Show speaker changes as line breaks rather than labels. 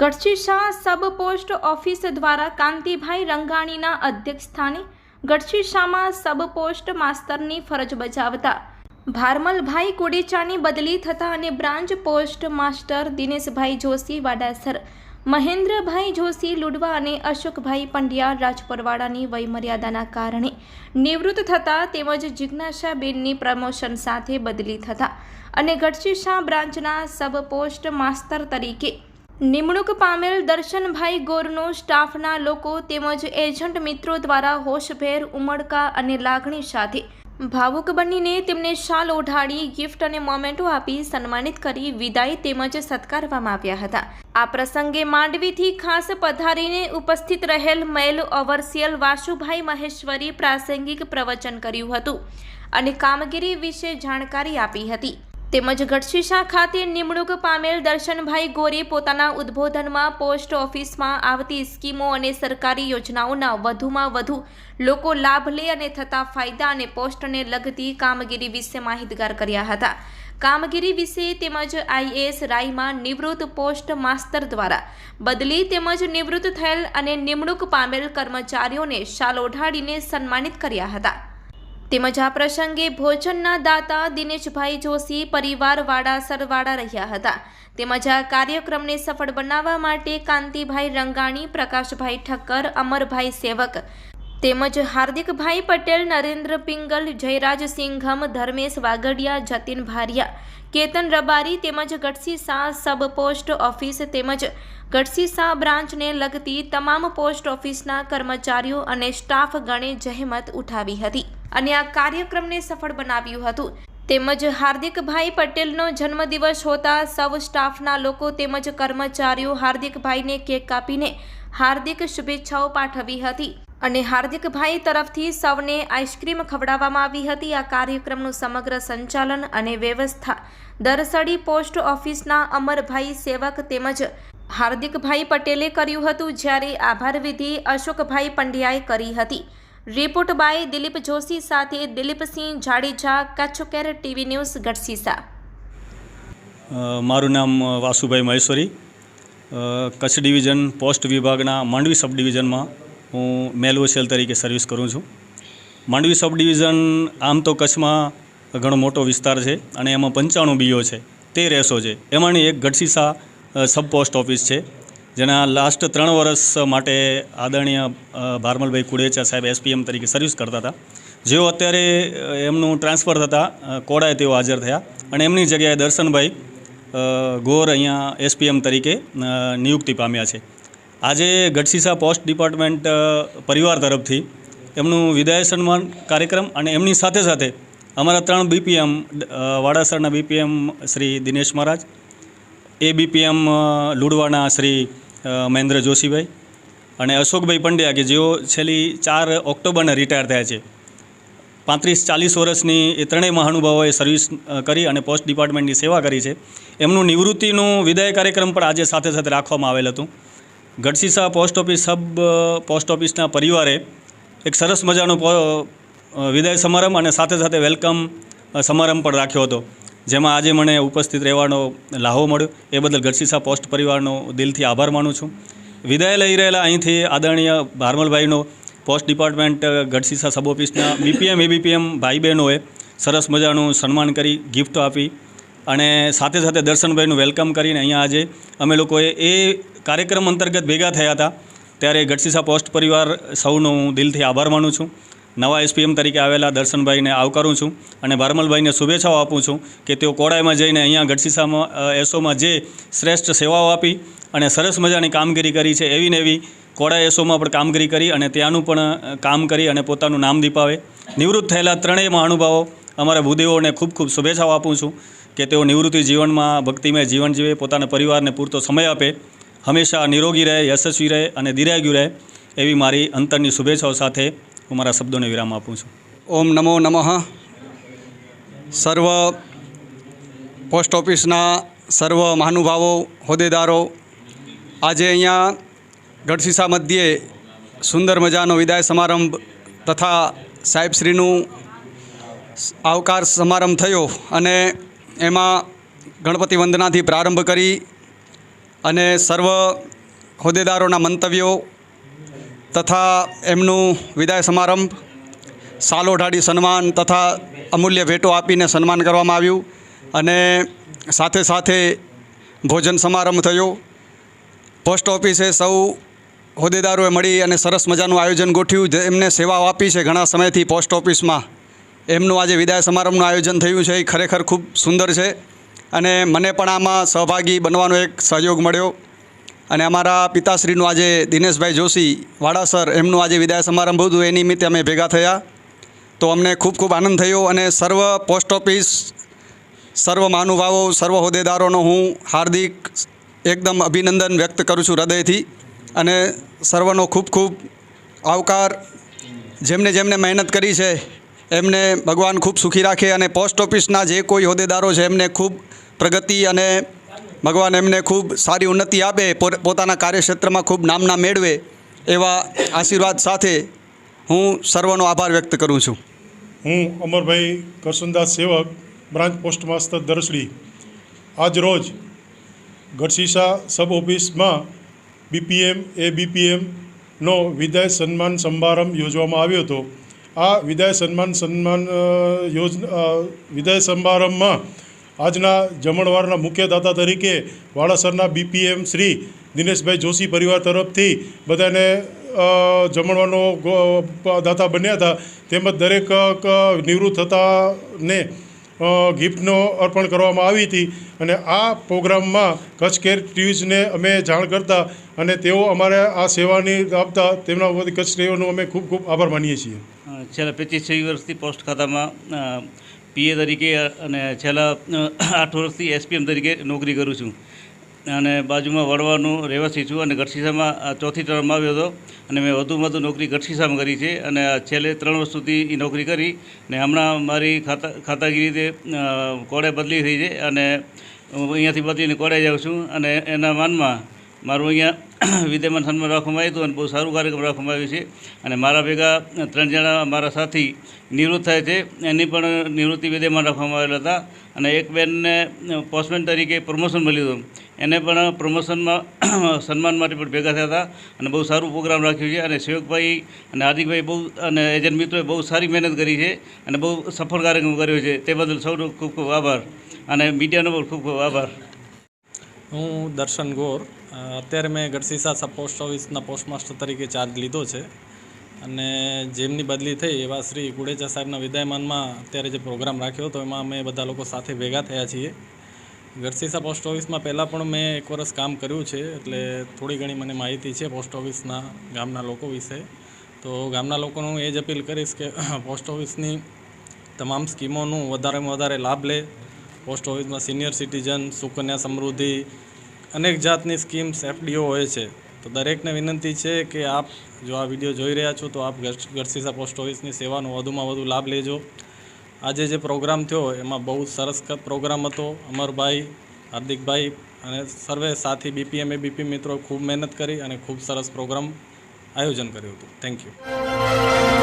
ગઢશી શાહ sub post office દ્વારા કાંતિભાઈ રંગાણીના અધ્યક્ષસ્થાને ગઢશી શાહમાં સબ પોસ્ટ માસ્તરની ફરજ બજાવતા. ભારમલભાઈ કુડેચાની બદલી થતા અને branch post master Dineshbhai Joshi Vadasar, Mahendrabhai Joshi Ludva અને અશોકભાઈ પંડ્યા રાજપરવાડાની વયમર્યાદાના કારણે નિવૃત્ત થતા તેમજ જિજ્ઞાસાબેનની પ્રમોશન સાથે બદલી થતા અને ગઢશી શાહ બ્રાન્ચના સબ પોસ્ટ માસ્તર તરીકે નિમણૂક પામેલ દર્શનભાઈ ગોરનો સ્ટાફના લોકો તેમજ એજન્ટ મિત્રો દ્વારા હોશભેર ઉમળકા અને લાગણી સાથે ભાવુક બનીને તેમને શાલ ઓઢાડી ગિફ્ટ અને મોમેન્ટો આપી સન્માનિત કરી વિદાય તેમજ સત્કારવામાં આવ્યા હતા. આ પ્રસંગે માંડવીથી ખાસ પધારીને ઉપસ્થિત રહેલ મેલ ઓવરસિયલ વાસુભાઈ મહેશ્વરી પ્રાસંગિક પ્રવચન કર્યું હતું અને કામગીરી વિશે જાણકારી આપી હતી. તેમજ ગઢશીશા ખાતે નિમણૂક પામેલ દર્શનભાઈ ગોરે પોતાના ઉદ્બોધનમાં પોસ્ટ ઓફિસમાં આવતી સ્કીમો અને સરકારી યોજનાઓના વધુમાં વધુ લોકો લાભ લે અને થતા ફાયદા અને પોસ્ટને લગતી કામગીરી વિશે માહિતગાર કર્યા હતા. કામગીરી વિશે તેમજ આઈએએસ રાયમાં નિવૃત્ત પોસ્ટ માસ્તર દ્વારા બદલી તેમજ નિવૃત્ત થયેલ અને નિમણૂક પામેલ કર્મચારીઓને શાલ ઓઢાડીને સન્માનિત કર્યા હતા. તેમજ આ પ્રસંગે ભોજનના દાતા દિનેશભાઈ જોશી, પરિવારવાળા સરવાળા રહ્યા હતા. તેમજ આ કાર્યક્રમને સફળ બનાવવા માટે કાંતિભાઈ રંગાણી, પ્રકાશભાઈ ઠક્કર, અમરભાઈ સેવક તેમજ હાર્દિકભાઈ પટેલ, નરેન્દ્ર પિંગલ, જયરાજ સિંઘમ, ધર્મેશ વાગડિયા જતીન ભારિયા, કેતન રબારી તેમજ ગઢસી સબ પોસ્ટ ઓફિસ તેમજ ગઢસી શાહ બ્રાન્ચને લગતી તમામ પોસ્ટ ઓફિસના કર્મચારીઓ અને સ્ટાફ ગણે જહેમત ઉઠાવી હતી. અને આ કાર્યક્રમને સફળ બનાવ્યું હતું. તેમજ હાર્દિકભાઈ પટેલનો જન્મદિવસ હોતા સૌ સ્ટાફના લોકો તેમજ કર્મચારીઓ હાર્દિકભાઈને કેક કાપીને હાર્દિક શુભેચ્છાઓ પાઠવી હતી. અને હાર્દિકભાઈ તરફથી સૌને આઈસ્ક્રીમ ખવડાવવામાં આવી હતી. આ કાર્યક્રમનું સમગ્ર સંચાલન અને વ્યવસ્થા દરસડી પોસ્ટ ઓફિસના અમરભાઈ સેવક તેમજ હાર્દિકભાઈ પટેલે કર્યું હતું. જ્યારે આભાર વિધિ અશોકભાઈ પંડ્યાએ કરી હતી. રિપોર્ટ બાય દિલીપ જોશી સાથે દિલીપસિંહ જાડેજા, કચ્છકેર ટીવી ન્યૂઝ ગઢસીસા
મારું નામ વાસુભાઈ મહેશ્વરી. કચ્છ ડિવિઝન પોસ્ટ વિભાગના માંડવી સબ ડિવિઝનમાં હું મેલવો સેલ તરીકે સર્વિસ કરું છું. માંડવી સબ ડિવિઝન આમ તો કચ્છમાં ઘણો મોટો વિસ્તાર છે અને એમાં પંચાણું બીઓ છે, તે રેસો છે. એમાંની એક ગઢસીસા સબ પોસ્ટ ઓફિસ છે. જેના લાસ્ટ ત્રણ વર્ષ માટે આદરણીય ભારમલભાઈ કુડેચા સાહેબ એસપીએમ તરીકે સર્વિસ કરતા હતા. જેઓ અત્યારે એમનું ટ્રાન્સફર થતાં કોડાએ તેઓ હાજર થયા અને એમની જગ્યાએ દર્શનભાઈ ગોર અહીંયા એસપીએમ તરીકે નિયુક્તિ પામ્યા છે. આજે ગઢસીસા પોસ્ટ ડિપાર્ટમેન્ટ પરિવાર તરફથી એમનું વિદાય સન્માન કાર્યક્રમ અને એમની સાથે સાથે અમારા ત્રણ BPM વાડાસરના BPM Shri Dinesh Maharaj A BPM લુડવાના Shri Mahendra Joshibhai અને અશોકભાઈ પંડ્યા કે જેઓ છેલ્લી ચાર ઓક્ટોબરને રિટાયર થયા છે. પાંત્રીસ ચાલીસ વર્ષની એ ત્રણેય મહાનુભાવોએ સર્વિસ કરી અને પોસ્ટ ડિપાર્ટમેન્ટની સેવા કરી છે. એમનું નિવૃત્તિનું વિદાય કાર્યક્રમ પણ આજે સાથે સાથે રાખવામાં આવેલ હતું. Gadhsisa post office sub post ઓફિસના પરિવારે એક સરસ મજાનો વિદાય સમારંભ અને સાથે સાથે વેલકમ સમારંભ પણ રાખ્યો હતો. જેમાં આજે મને ઉપસ્થિત રહેવાનો લાહો મળ્યો. એ બદલ ગઢસીસા પોસ્ટ પરિવારનો દિલથી આભાર માનું છું. વિદાય લઈ રહેલા અહીંથી આદરણીય ભારમલભાઈનો પોસ્ટ ડિપાર્ટમેન્ટ ગઢસીસા સબ ઓફિસના બીપીએમ, એબીપીએમ ભાઈ બહેનોએ સરસ મજાનું સન્માન કરી, ગિફ્ટ આપી અને સાથે સાથે દર્શનભાઈનું વેલકમ કરીને અહીંયા આજે અમે લોકોએ એ કાર્યક્રમ અંતર્ગત ભેગા થયા હતા. ત્યારે ગઢસીસા પોસ્ટ પરિવાર સૌનો હું દિલથી આભાર માનું છું. નવા એસપીએમ તરીકે આવેલા દર્શનભાઈને આવકારું છું અને ભારમલભાઈને શુભેચ્છાઓ આપું છું કે તેઓ કોડાઈમાં જઈને અહીંયા ગઢસીસામાં એસોમાં જે શ્રેષ્ઠ સેવાઓ આપી અને સરસ મજાની કામગીરી કરી છે એવી ને એવી કોડા એસોમાં પણ કામગીરી કરી અને ત્યાંનું પણ કામ કરી અને પોતાનું નામ દીપાવે. નિવૃત્ત થયેલા ત્રણેય મહાનુભાવો અમારા ભૂદેવોને ખૂબ ખૂબ શુભેચ્છાઓ આપું છું કે તેઓ નિવૃત્તિ જીવનમાં, ભક્તિમય જીવન જીવે, પોતાના પરિવારને પૂરતો સમય આપે, હંમેશા નિરોગી રહે, યશસ્વી રહે અને દિરાગ્યું રહે એવી મારી અંતરની શુભેચ્છાઓ સાથે હું મારા શબ્દોને વિરામ આપું છું.
ઓમ નમો નમઃ. સર્વ પોસ્ટ ઓફિસના સર્વ મહાનુભાવો, હોદ્દેદારો, આજે અહીંયા ગઢસીસા મધ્યે સુંદર મજાનો વિદાય સમારંભ તથા સાહેબશ્રીનું આવકાર સમારંભ થયો અને એમાં ગણપતિ વંદનાથી પ્રારંભ કરી અને સર્વ હોદ્દેદારોના મંતવ્યો તથા એમનું વિદાય સમારંભ, સાલો ઢાડી સન્માન તથા અમૂલ્ય ભેટો આપીને સન્માન કરવામાં આવ્યું અને સાથે સાથે ભોજન સમારંભ થયો. પોસ્ટ ઓફિસે સૌ હોદ્દેદારોએ મળી અને સરસ મજાનું આયોજન ગોઠવ્યું. એમને સેવાઓ આપી છે ઘણા સમયથી પોસ્ટ ઓફિસમાં. એમનું આજે વિદાય સમારંભનું આયોજન થયું છે. એ ખરેખર ખૂબ સુંદર છે અને મને પણ આમાં સહભાગી બનવાનો એક સહયોગ મળ્યો. અને અમારા પિતાશ્રીનું આજે દિનેશભાઈ જોશી વાડાસર એમનું આજે વિદાય સમારંભ હતું. એ નિમિત્તે અમે ભેગા થયા. તો અમને ખૂબ ખૂબ આનંદ થયો અને સર્વ પોસ્ટ ઓફિસ, સર્વ મહાનુભાવો, સર્વ હોદ્દેદારોનો હું હાર્દિક એકદમ અભિનંદન વ્યક્ત કરું છું હૃદયથી. અને સર્વનો ખૂબ ખૂબ આવકાર, જેમને જેમને મહેનત કરી છે, એમને ભગવાન ખૂબ સુખી રાખે અને પોસ્ટ ઓફિસના જે કોઈ હોદ્દેદારો છે, એમને ખૂબ પ્રગતિ અને ભગવાન એમને ખૂબ સારી ઉન્નતિ આપે પોતાના કાર્યક્ષેત્રમાં ખૂબ નામના મેળવે એવા આશીર્વાદ સાથે હું સર્વનો આભાર વ્યક્ત કરું છું.
હું અમરભાઈ કરસનદાસ સેવક, બ્રાન્ચ પોસ્ટ માસ્ટર આજ રોજ ગઢસીસા સબ ઓફિસમાં બીપીએમ એ બીપીએમનો વિદાય સન્માન સમારંભ યોજવામાં આવ્યો હતો. આ વિદાય સન્માન સન્માન યોજના વિદાય સમારંભમાં આજના જમણવારના મુખ્યદાતા તરીકે વાડાસરના બીપીએમ શ્રી દિનેશભાઈ જોશી પરિવાર તરફથી બધાને જમણવાનો દાતા બન્યા હતા. તેમજ દરેક નિવૃત્ત થતાને ગિફ્ટનો અર્પણ કરવામાં આવી હતી. અને આ પ્રોગ્રામમાં કચ્છ કેર ટ્યુઝને અમે જાણ કરતા અને તેઓ અમારે આ સેવાની આપતા તેમના કચ્છ રેવનો અમે ખૂબ ખૂબ આભાર માનીએ છીએ.
છેલ્લા પચીસ વર્ષથી પોસ્ટ ખાતામાં પીએ તરીકે અને છેલ્લા આઠ વર્ષથી એસપીએમ તરીકે નોકરી કરું છું. અને બાજુમાં વડવાનું રહેવાસી છું અને ગઢશીસામાં ચોથી ટર્મમાં આવ્યો હતો અને મેં વધુમાં વધુ નોકરી ગઢશીસામાં કરી છે અને છેલ્લે ત્રણ વર્ષ સુધી નોકરી કરી ને હમણાં મારી ખાતા, ખાતાગીરી રીતે કોડે બદલી થઈ છે અને હું અહીંયાથી બદલીને કોડે જાઉં છું અને એના માનમાં મારું અહીંયા વિદ્યમાન સન્માન રાખવામાં આવ્યું હતું અને બહુ સારું કાર્યક્રમ રાખવામાં આવ્યું છે. અને મારા ભેગા ત્રણ જણા મારા સાથી નિવૃત્ત થાય છે. એની પણ નિવૃત્તિ વિદ્યમાન રાખવામાં આવેલા હતા. અને એક બેનને પોસ્ટમેન તરીકે પ્રમોશન મળ્યું હતું. એને પણ પ્રમોશનમાં સન્માન માટે પણ ભેગા થયા હતા અને બહુ સારું પ્રોગ્રામ રાખ્યું છે. અને શિવકભાઈ અને હાર્દિકભાઈ બહુ અને એજન્ટ મિત્રોએ બહુ સારી મહેનત કરી છે અને બહુ સફળ કાર્યક્રમ કર્યો છે. તે બદલ સૌનો ખૂબ ખૂબ આભાર અને મીડિયાનો પણ ખૂબ ખૂબ આભાર.
હું દર્શન ગોર. અત્યારે મેં ગઢસીસા પોસ્ટ ઓફિસના પોસ્ટમાસ્ટર તરીકે ચાર્જ લીધો છે. અને જેમની બદલી થઈ એવા શ્રી કુડેચા સાહેબના વિદાયમાનમાં અત્યારે જે પ્રોગ્રામ રાખ્યો હતો, એમાં અમે બધા લોકો સાથે ભેગા થયા છીએ. ગઢસીસા પોસ્ટ ઓફિસમાં પહેલાં પણ મેં એક વર્ષ કામ કર્યું છે, એટલે થોડી ઘણી મને માહિતી છે પોસ્ટ ઓફિસના ગામના લોકો વિશે. તો ગામના લોકોને હું એ જ અપીલ કરીશ કે પોસ્ટ ઓફિસની તમામ સ્કીમોનું વધારેમાં વધારે લાભ લે. પોસ્ટ ઓફિસમાં સિનિયર સિટીઝન સુકન્યા સમૃદ્ધિ અનેક જાતની સ્કીમ્સ એફડીઓ હોય છે. તો દરેકને વિનંતી છે કે આપ જો આ વીડિયો જોઈ રહ્યા છો, તો આપ ગરસીસા પોસ્ટ ઓફિસની સેવાનો વધુમાં વધુ લાભ લેજો. આજે જે પ્રોગ્રામ થયો, એમાં બહુ સરસ પ્રોગ્રામ હતો. અમરભાઈ, હાર્દિકભાઈ અને સર્વે સાથી બીપીએમ એ બીપી મિત્રો ખૂબ મહેનત કરી અને ખૂબ સરસ પ્રોગ્રામ આયોજન કર્યું હતું. Thank you